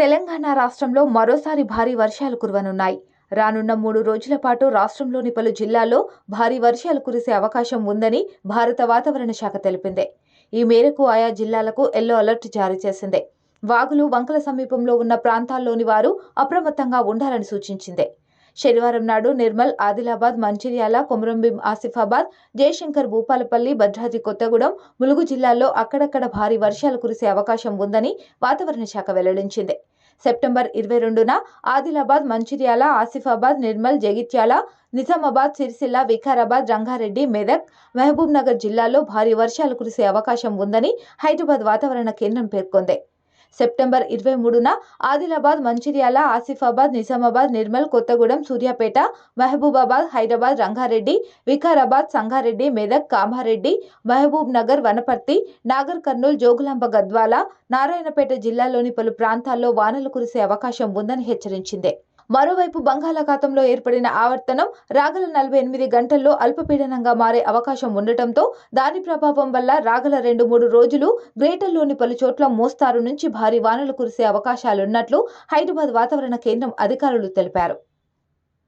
తెలంగాణ రాష్ట్రంలో మరోసారి భారీ వర్షాలు కురవనున్నాయి. రానున్న మూడు రోజుల పాటు రాష్ట్రంలోని పలు జిల్లాల్లో భారీ వర్షాలు కురిసే అవకాశం ఉందని భారత వాతావరణ శాఖ తెలిపింది. ఈ మేరకు ఆయా జిల్లాలకు ఎల్లో అలర్ట్ జారీ చేసింది. వాగులు వంకల సమీపంలో ఉన్న ప్రాంతాల్లోని వారు అప్రమత్తంగా ఉండాలని సూచించింది. శనివారం నాడు నిర్మల్ ఆదిలాబాద్ మంచిర్యాల కొమరంభీం ఆసిఫాబాద్ జయశంకర్ భూపాలపల్లి భద్రాద్రి కొత్తగూడెం ములుగు జిల్లాల్లో అక్కడక్కడ భారీ వర్షాలు కురిసే అవకాశం ఉందని వాతావరణ శాఖ వెల్లడించింది. సెప్టెంబర్ ఇరవై రెండున ఆదిలాబాద్ మంచిర్యాల ఆసిఫాబాద్ నిర్మల్ జగిత్యాల నిజామాబాద్ సిరిసిల్ల వికారాబాద్ రంగారెడ్డి మెదక్ మహబూబ్ నగర్ జిల్లాల్లో భారీ వర్షాలు కురిసే అవకాశం ఉందని హైదరాబాద్ వాతావరణ కేంద్రం పేర్కొంది. సెప్టెంబర్ ఇరవై మూడున ఆదిలాబాద్ మంచిర్యాల ఆసిఫాబాద్ నిజామాబాద్ నిర్మల్ కొత్తగూడెం సూర్యాపేట మహబూబాబాద్ హైదరాబాద్ రంగారెడ్డి వికారాబాద్ సంగారెడ్డి మెదక్ కామారెడ్డి మహబూబ్ నగర్ వనపర్తి నాగర్ కర్నూల్ జోగులాంబ గద్వాల నారాయణపేట జిల్లాలోని పలు ప్రాంతాల్లో వానలు కురిసే అవకాశం ఉందని హెచ్చరించింది. మరోవైపు బంగాళాఖాతంలో ఏర్పడిన ఆవర్తనం రాగల నలభై ఎనిమిది గంటల్లో అల్పపీడనంగా మారే అవకాశం ఉండటంతో దాని ప్రభావం వల్ల రాగల రెండు మూడు రోజులు గ్రేటర్లోని పలు చోట్ల మోస్తారు నుంచి భారీ వానలు కురిసే అవకాశాలున్నట్లు హైదరాబాద్ వాతావరణ కేంద్రం అధికారులు తెలిపారు.